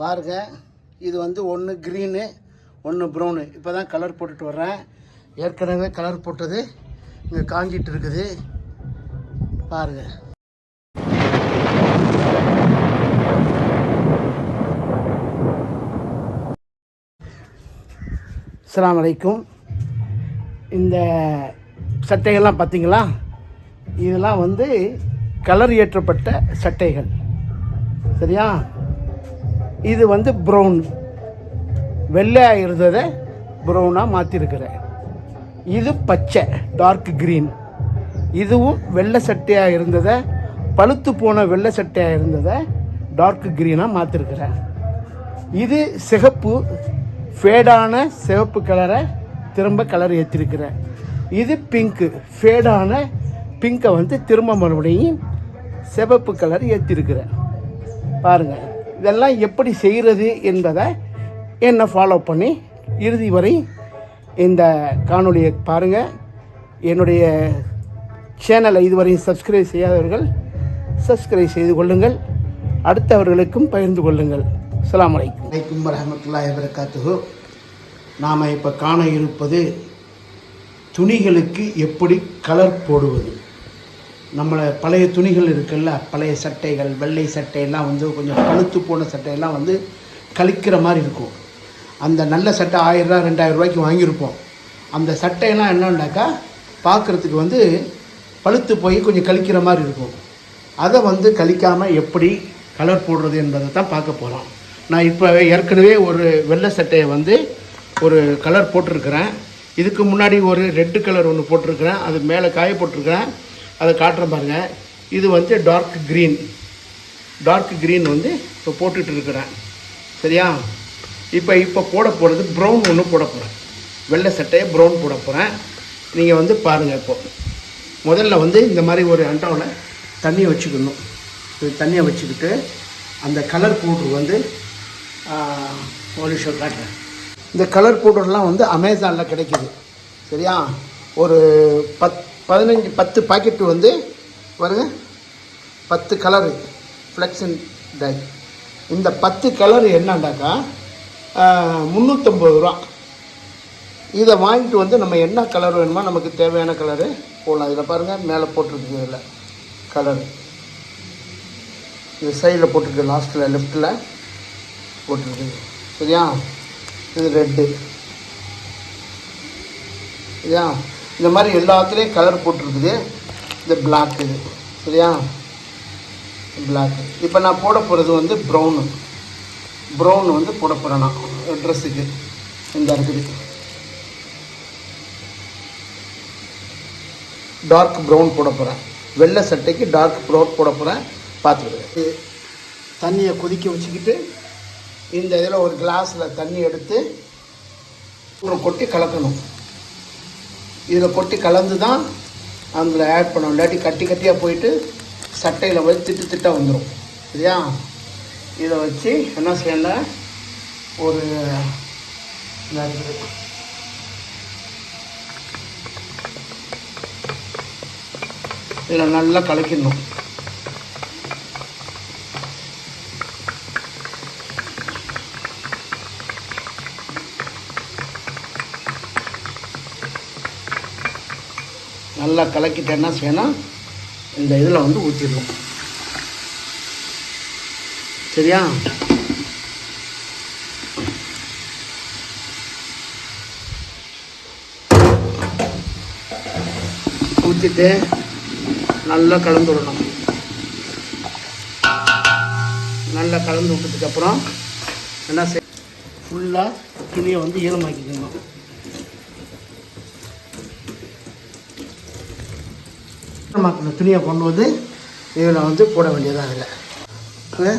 பாருங்கள் இது வந்து ஒன்று க்ரீனு ஒன்று ப்ரௌனு இப்போ தான் கலர் போட்டுட்டு வர்றேன். ஏற்கனவே கலர் போட்டது இங்கே காஞ்சிட்டு இருக்குது. பாருங்கள் அஸ்லாம் வலைக்கும் இந்த சட்டைகள்லாம் பார்த்தீங்களா இதெல்லாம் வந்து கலர் ஏற்றப்பட்ட சட்டைகள். சரியா? இது வந்து ப்ரௌன் வெள்ளையாக இருந்ததை ப்ரௌனாக மாற்றிருக்கிறேன் இது பச்சை டார்க் க்ரீன் இதுவும் வெள்ளை சட்டையாக இருந்ததை பழுத்து போன வெள்ளை சட்டையாக இருந்ததை டார்க் க்ரீனாக மாற்றிருக்கிறேன் இது சிகப்பு ஃபேடான சிவப்பு கலரை திரும்ப கலர் ஏற்றிருக்கிறேன் இது பிங்க்கு ஃபேடான பிங்கை வந்து திரும்ப மறுபடியும் சிவப்பு கலர் ஏற்றிருக்கிறேன் பாருங்கள் இதெல்லாம் எப்படி செய்கிறது என்பதை என்னை ஃபாலோ பண்ணி இறுதி வரை இந்த காணொளியை பாருங்கள் என்னுடைய சேனலை இதுவரையும் சப்ஸ்கிரைப் செய்யாதவர்கள் சப்ஸ்கிரைப் செய்து கொள்ளுங்கள். அடுத்தவர்களுக்கும் பகிர்ந்து கொள்ளுங்கள். அஸ்ஸலாமு அலைக்கும். வலைக்கும் வரஹமத்துல்லாஹி வரகாத்துஹு நாம் இப்போ காண இருப்பது துணிகளுக்கு எப்படி கலர் போடுவது? நம்மளை பழைய துணிகள் இருக்குல்ல பழைய சட்டைகள் வெள்ளை சட்டையெல்லாம் வந்து கொஞ்சம் பழுத்து போன சட்டையெல்லாம் வந்து கழிக்கிற மாதிரி இருக்கும். அந்த நல்ல சட்டை ஆயிரரூவா ரெண்டாயிரம் ரூபாய்க்கு வாங்கியிருப்போம். அந்த சட்டையெல்லாம் என்னன்னாக்கா பார்க்குறதுக்கு வந்து பழுத்து போய் கொஞ்சம் கழிக்கிற மாதிரி இருக்கும். அதை வந்து கழிக்காமல் எப்படி கலர் போடுறது என்பதை தான் பார்க்க போகிறோம் நான் இப்போ ஏற்கனவே ஒரு வெள்ளை சட்டையை வந்து ஒரு கலர் போட்டிருக்கிறேன். இதுக்கு முன்னாடி ஒரு ரெட்டு கலர் ஒன்று போட்டிருக்கிறேன். அது மேலே காய போட்டிருக்கிறேன். அதை காட்டுறேன் பாருங்கள் இது வந்து டார்க் க்ரீன் டார்க் க்ரீன் வந்து இப்போ போட்டுட்டு இருக்கிறேன். சரியா? இப்போ இப்போ போட போகிறது ப்ரௌன் ஒன்று போட போகிறேன் வெள்ளை சட்டையை ப்ரௌன் போட போகிறேன் நீங்கள் வந்து பாருங்கள் இப்போது முதல்ல வந்து இந்த மாதிரி ஒரு அண்டாவில் தண்ணியை வச்சுக்கணும். இது தண்ணியை வச்சுக்கிட்டு அந்த கலர் பவுட்ரு வந்து போலீஷோ காட்டுறேன். இந்த கலர் பவுடர்லாம் வந்து அமேசானில் கிடைக்குது. சரியா? ஒரு பத் பதினஞ்சு பத்து பாக்கெட்டு வந்து பாருங்க பத்து கலரு ஃப்ளெக்ஸன் டை இந்த பத்து கலர் என்னண்டாக்கா முந்நூற்றம்பது ரூபா. இதை வாங்கிட்டு வந்து நம்ம என்ன கலர் வேணுமோ நமக்கு தேவையான கலரு போடலாம். இதில் பாருங்கள் மேலே போட்டிருக்குங்க இதில் கலரு இது சைடில் போட்டிருக்கு லாஸ்ட்டில் லெஃப்ட்டில் போட்டிருக்கு சரியா? இது ரெட்டு சரியா? இந்த மாதிரி எல்லாத்துலேயும் கலர் போட்டிருக்குது. இந்த பிளாக் இது. சரியா? பிளாக் இப்போ நான் போட போகிறது வந்து ப்ரௌனு ப்ரௌன் வந்து போட போகிறேன் நான். ட்ரெஸ்ஸுக்கு இந்த இருக்குது. டார்க் ப்ரௌன் போட போகிறேன் வெள்ளை சட்டைக்கு டார்க் ப்ரௌன் போட போகிறேன் பார்த்துக்கிட்டு தண்ணியை கொதிக்க வச்சுக்கிட்டு இந்த இதில் ஒரு கிளாஸில் தண்ணி எடுத்து ஒரு கொட்டி கலக்கணும். இதில் கொட்டி கலந்து தான் அதில் ஆட் பண்ணணும். இல்லாட்டி கட்டி கட்டியாக போயிட்டு சட்டையில் போய் திட்டு திட்டாக வந்துடும் சரியா? இதை வச்சு என்ன செய்யணும் ஒரு இதில் நல்லா கலக்கிடணும். நல்லா கலக்கிட்டு என்ன செய்யணும் இந்த இதில் வந்து ஊற்றிடணும் சரியா? ஊற்றிட்டு நல்லா கலந்து விடணும். நல்லா கலந்து விட்டதுக்கப்புறம் என்ன செய் ஃபுல்லாக துணியை வந்து ஈரமாக்கிக்கணும் ஈரமாக்கின துணியை கொண்டு வந்து இதில் வந்து போட வேண்டியதாக அதில்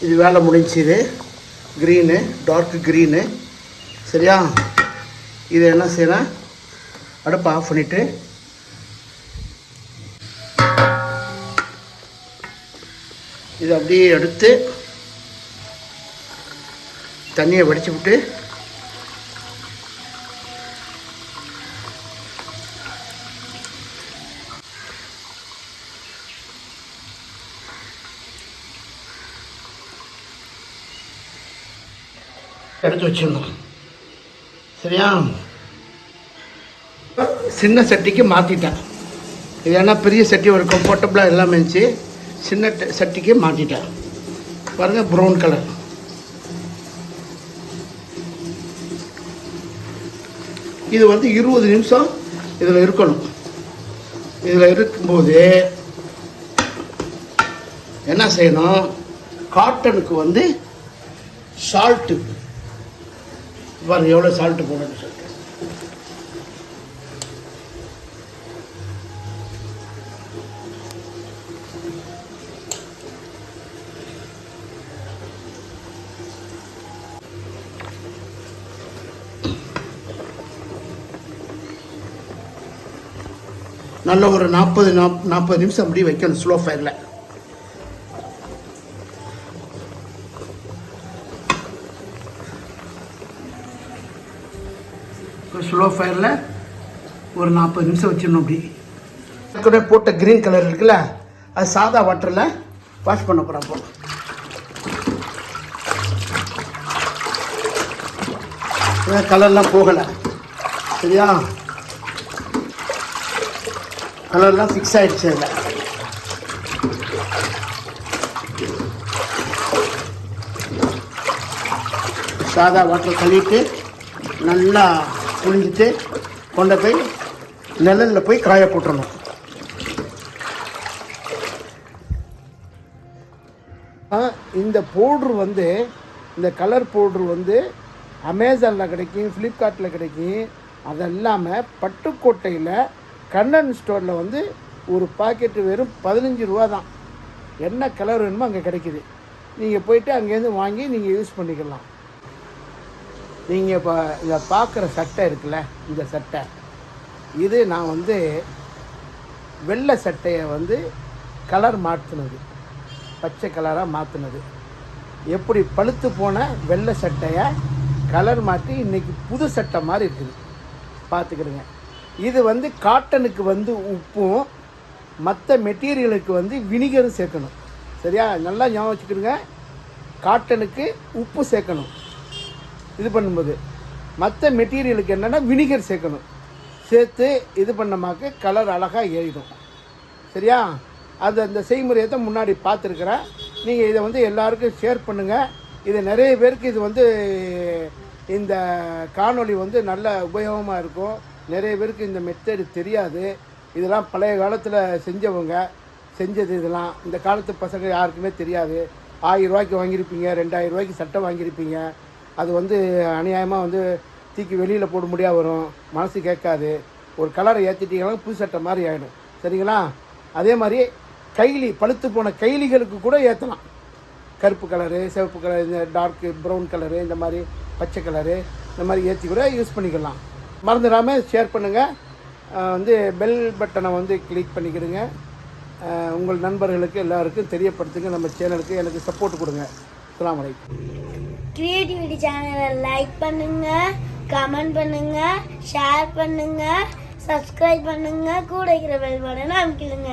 இது வேலை முடிஞ்சுது க்ரீனு டார்க்கு க்ரீனு சரியா? இதை என்ன செய்யலாம் அடுப்பை ஆஃப் பண்ணிவிட்டு இதை அப்படியே எடுத்து தண்ணியை வடித்து விட்டு எடுத்து வச்சிருந்தோம் சரியா? சின்ன சட்டிக்கு மாற்றிட்டேன் இது ஏன்னா பெரிய சட்டி ஒரு கம்ஃபர்டபுளாக எல்லாமே இருந்துச்சு. சின்ன சட்டிக்கு மாற்றிட்டேன் பாருங்கள் ப்ரௌன் கலர் இது வந்து இருபது நிமிஷம் இதில் இருக்கணும். இதில் இருக்கும்போது என்ன செய்யணும்? காட்டனுக்கு வந்து சால்ட்டு பாருங்கள் எவ்வளோ சால்ட்டு போடணும்னு சொல்லிட்டு. நல்ல ஒரு நாற்பது நாப் நாற்பது நிமிஷம் அப்படி வைக்கணும் ஸ்லோ ஃபயரில் ஸ்லோ ஃபயரில் ஒரு நாற்பது நிமிஷம் வச்சிடணும் அப்படி. கூட போட்ட க்ரீன் கலர் இருக்குல்ல அது சாதா வாட்டரில் வாஷ் பண்ண போகிறோம் அப்போ. கலர்லாம் போகலை? சரியா? கலர்லாம் ஃபிக்ஸ் ஆகிடுச்சு அதில். சாதா வாட்டர் கழுவிட்டு நல்லா புழிஞ்சிட்டு கொண்டு போய் நிழலில் போய் காய போட்டுடணும் இந்த பவுட்ரு வந்து இந்த கலர் பவுட்ரு வந்து அமேசானில் கிடைக்கும் ஃப்ளிப்கார்ட்டில் கிடைக்கும். அது இல்லாமல் பட்டுக்கோட்டையில் கண்ணன் ஸ்டோரில் வந்து ஒரு பாக்கெட்டு வெறும் பதினஞ்சு ரூபா தான். என்ன கலர் வேணுமோ அங்கே கிடைக்குது. நீங்கள் போயிட்டு அங்கேருந்து வாங்கி நீங்கள் யூஸ் பண்ணிக்கலாம். நீங்கள் இப்போ இதை பார்க்குற சட்டை இருக்குல்ல இந்த சட்டை. இது நான் வந்து வெள்ளை சட்டையை வந்து கலர் மாற்றினது பச்சை கலராக மாற்றினது எப்படி பழுத்து போன வெள்ளை சட்டையை கலர் மாற்றி இன்றைக்கி புது சட்டை மாதிரி இருக்குது. பார்த்துக்கிடுங்க இது வந்து காட்டனுக்கு வந்து உப்பும் மற்ற மெட்டீரியலுக்கு வந்து வினிகரும் சேர்க்கணும். சரியா? நல்லா ஞாபகம் வச்சுக்கிடுங்க. காட்டனுக்கு உப்பு சேர்க்கணும். இது பண்ணும்போது. மற்ற மெட்டீரியலுக்கு என்னென்னா வினிகர் சேர்க்கணும். சேர்த்து இது பண்ணமாக்க கலர் அழகாக ஏறிடும். சரியா? அது அந்த செய்முறையை தான் முன்னாடி பார்த்துருக்குறேன். நீங்கள் இதை வந்து எல்லாருக்கும் ஷேர் பண்ணுங்கள் இது நிறைய பேருக்கு இது வந்து இந்த காணொளி வந்து நல்ல உபயோகமாக இருக்கும். நிறைய பேருக்கு இந்த மெத்தடு தெரியாது. இதெல்லாம் பழைய காலத்தில் செஞ்சவங்க செஞ்சது இதெல்லாம். இந்த காலத்து பசங்க யாருக்குமே தெரியாது. ஆயிரம் ரூபாய்க்கு வாங்கியிருப்பீங்க ரெண்டாயிரம் ரூபாய்க்கு சட்டை வாங்கியிருப்பீங்க. அது வந்து அநியாயமாக வந்து தூக்கி வெளியில் போட முடியாது வரும். மனசு கேட்காது. ஒரு கலரை ஏற்றிட்டீங்கன்னா புது சட்டை மாதிரி ஆகிடும் சரிங்களா? அதே மாதிரி கைலி பழுத்து போன கைலிகளுக்கு கூட ஏற்றலாம் கருப்பு கலரு சிவப்பு கலர் இந்த டார்க்கு ப்ரௌன் கலரு இந்த மாதிரி பச்சை கலரு இந்த மாதிரி ஏற்றி கூட யூஸ் பண்ணிக்கலாம். மறந்துடாமல் ஷேர் பண்ணுங்கள் வந்து பெல் பட்டனை வந்து கிளிக் பண்ணிக்கிடுங்க. உங்கள் நண்பர்களுக்கு எல்லாருக்கும் தெரியப்படுத்துங்க. நம்ம சேனலுக்கு எனக்கு சப்போர்ட் கொடுங்க. அலாம் அலைக்கும் கிரியேட்டிவிட்டி சேனலை லைக் பண்ணுங்க கமெண்ட் பண்ணுங்கள் ஷேர் பண்ணுங்கள் சப்ஸ்கிரைப் பண்ணுங்கள் கூட இருக்கிற பெல் பட்டனை அமைக்கிடுங்க.